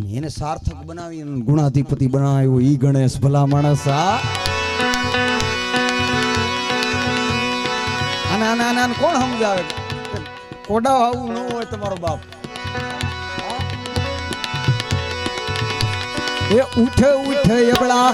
અને એને સાર્થક બનાવી ગુણાધિપતિ બનાવ્યો. ઈ ગણેશ ભલા માણસ આના કોણ સમજાવે? કોડા આવું ન હોય તમારો બાપ. એ ઉઠે ઉઠે, એવડા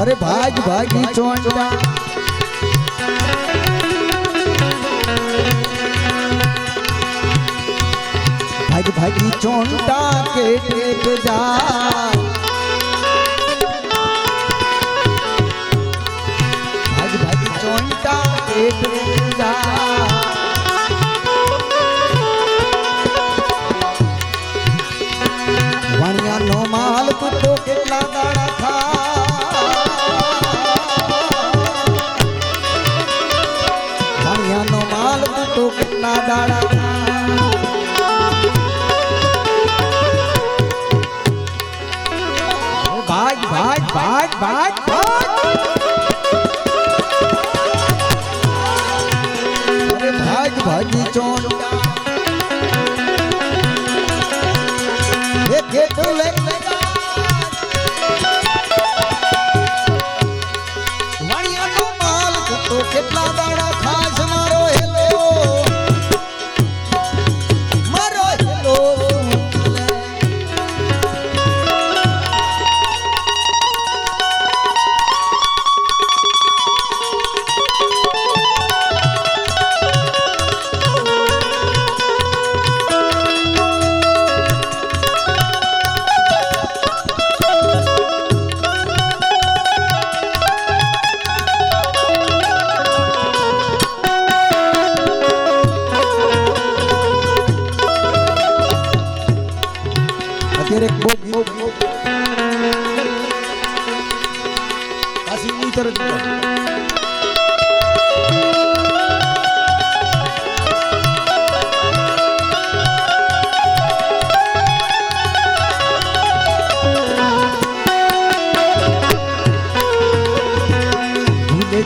અરે ભાગ ભાગી ચોંટા. ભાગ ભાગી ચોંટા કે ટેક જા ભાગ ભાગી ચોંટા કે ટેક દાડા ભાગ ભાગ ભાગ ભાગ. ભૂલે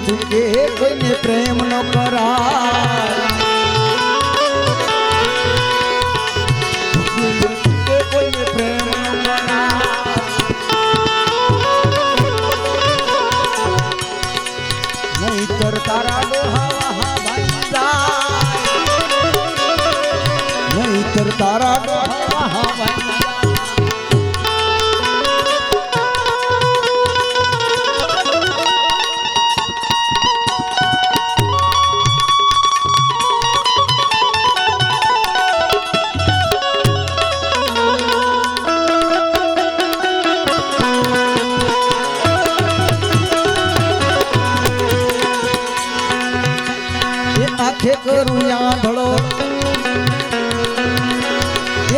ચૂકે કોઈને પ્રેમ ન કરાય. એ આંખે કરું આંધળો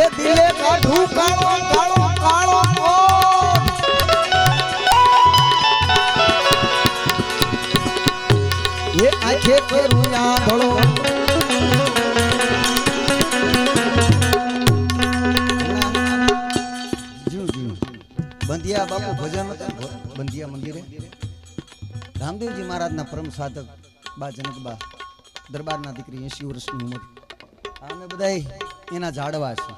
એ દિલે કાઢું કાળો કાળો કાળો એ આંખે કરું આંધળો જી, જી. બંધિયા બાપુ ભજન બંધિયા મંદિરે. રામદેવજી મહારાજના પરમ સાધક બા જનકબા. દરબારના દીકરી એસી વર્ષની ઉંમર. અમે બધા એના ઝાડવા છે,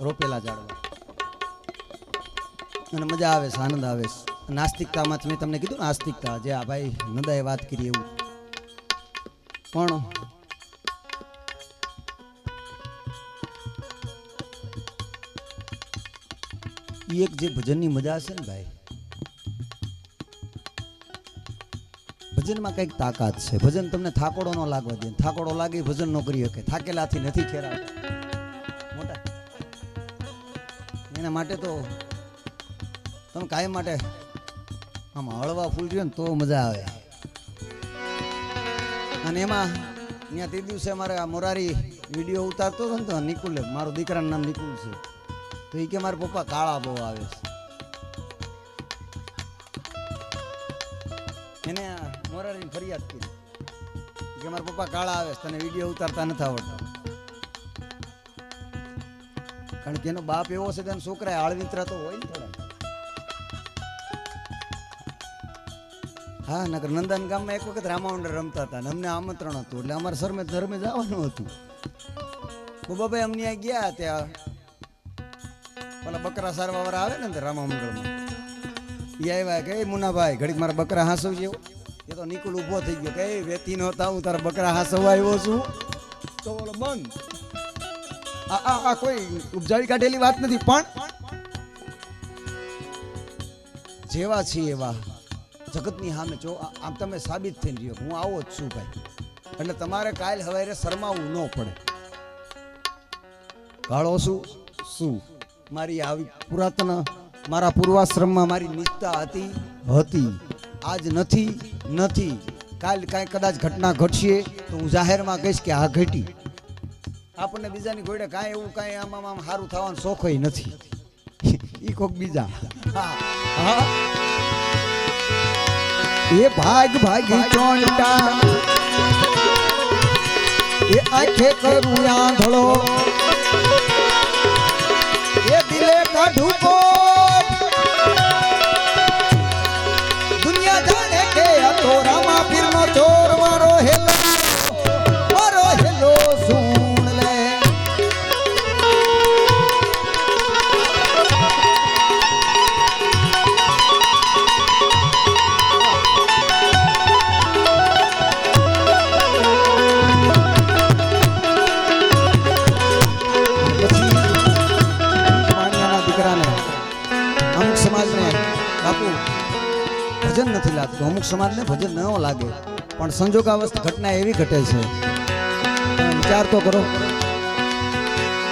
રોપેલા ઝાડવા અને મજા આવે છે, આનંદ આવે છે. નાસ્તિકતામાં મેં તમને કીધું નાસ્તિકતા જે આ ભાઈ નદાએ વાત કરી એવું. પણ એક જે ભજનની મજા છે ને ભાઈ ભજનમાં કંઈક તાકાત છે. ભજન તમને થાકોડો ન લાગવા દે. થાકોડો લાગે ભજન ન કરી શકે. થાકેલાથી નથી ખેરાવતા મોટા. એના માટે તો તમે કાયમ માટે આમ હળવા ફૂલ રહ્યો ને તો મજા આવે. અને એમાં ત્યાં તે દિવસે મારે આ મોરારી વીડિયો ઉતારતો હતો ને તો નિકુલ, મારો દીકરાનું નામ નિકુલ છે. તો એ કે મારા પપ્પા કાળા બહુ આવે છે. એને આ ફરિયાદ કરી. કે મારા પપ્પા કાળા આવે તને વીડિયો ઉતારતા નથી આવડતા. કારણ કે એનો બાપ એવો છે કે છોકરા આળવિતરા તો હોય ને થોડા. હા નગર નંદન ગામમાં એક વખત રામાવંડર રમતા હતા અમને આમંત્રણ હતું, એટલે અમારે સરમે ધર્મે જવાનું હતું. બાબાભાઈ અમને ત્યાં ગયા ત્યાં. પેલા બકરા સારવા વાળા આવે ને રામા રામામંડળમાં એ આવ્યા કે મુનાભાઈ, ઘડીક મારા બકરા હાંસવ જેવો એ તો નિકુલ ઊભો થઈ ગયો કે વેતી નો નહોતા હું તારા બકરા હાસવવા આવ્યો છું. તો બોલો બંધ આ આ આ કોઈ ઉપજાવી કાઢેલી વાત નથી, પણ જેવા છીએ એવા. જગતની સામે જો આમ તમે સાબિત થઈ રહ્યો. હું આવો જ છું ભાઈ. એટલે તમારે કાલ હવારે શરમાવું ન પડે. કાળો શું? શું? મારી આવી પુરાતન, મારા પૂર્વાશ્રમમાં મારી નિષ્ઠા હતી હતી. આજ નથી નથી. કાલ કાંઈ કદાચ ઘટના ઘટશે તો હું જાહેરમાં કહીશ કે આ ઘટી. આપણને બીજાની ઘોડે કાંઈ એવું કાંઈ આમ આમ સારું થવાનો શોખ નથી. એ કોક બીજા. એ ભાગ ભાગી ચોંટા. એ આંખે કરું આંધળો અમુક સમાજને ભજન ન લાગે, પણ સંજોગાવસ્થા ઘટના એવી ઘટે છે. વિચાર તો કરો.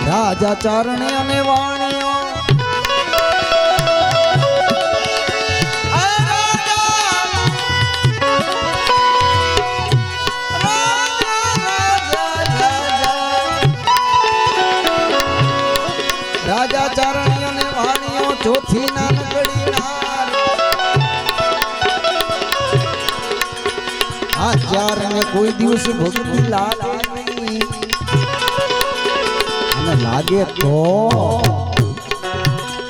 રાજા ચરણે અને વાણિયો કોઈ દિવસ ભક્તિ લાગે લાગે તો.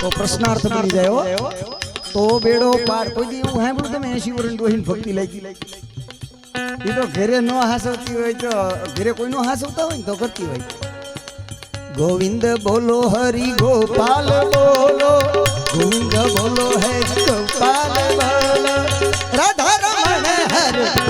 તો પ્રશ્નાર્થ બની જાય. તો બેડો પાર કોઈ દી એવું સાંભળ્યું તમે એસી વર્ષ ડોહીને ભક્તિ લાગી. એ તો ઘરે ન હાસવતી હોય તો, ઘરે કોઈ નો હાસવતા હોય ને તો કરતી હોય. ગોવિંદ બોલો હરિ ગોપાલ બોલો. ગોવિંદ બોલો હે ગોપાલ બોલો. રાધા રમણ હર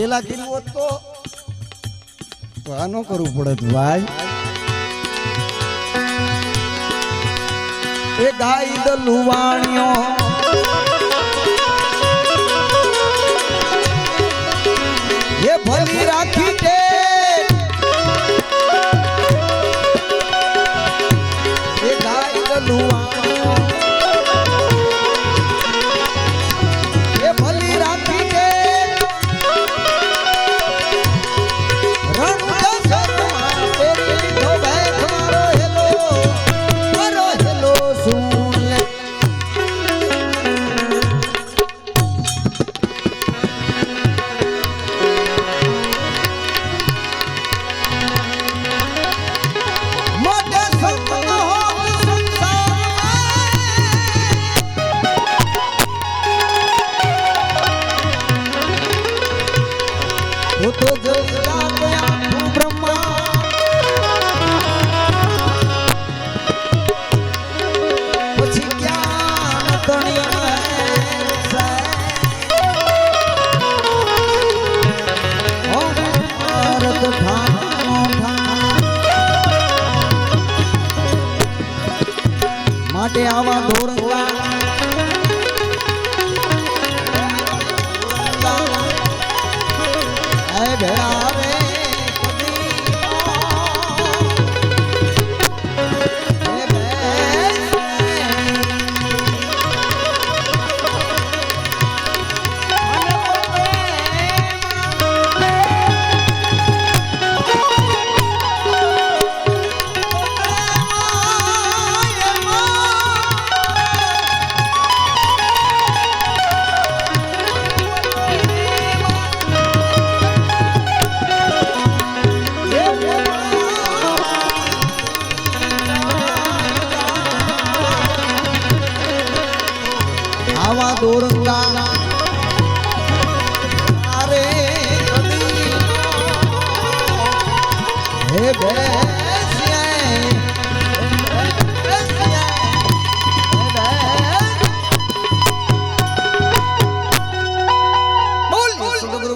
પેલા કીધું હોત તો? આનો કરવું પડે ભાઈ. એ ગાય દલુવાણિયો માટે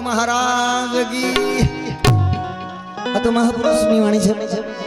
મહારાજ ગી આ તો મહાપુરુષની વાણી છે.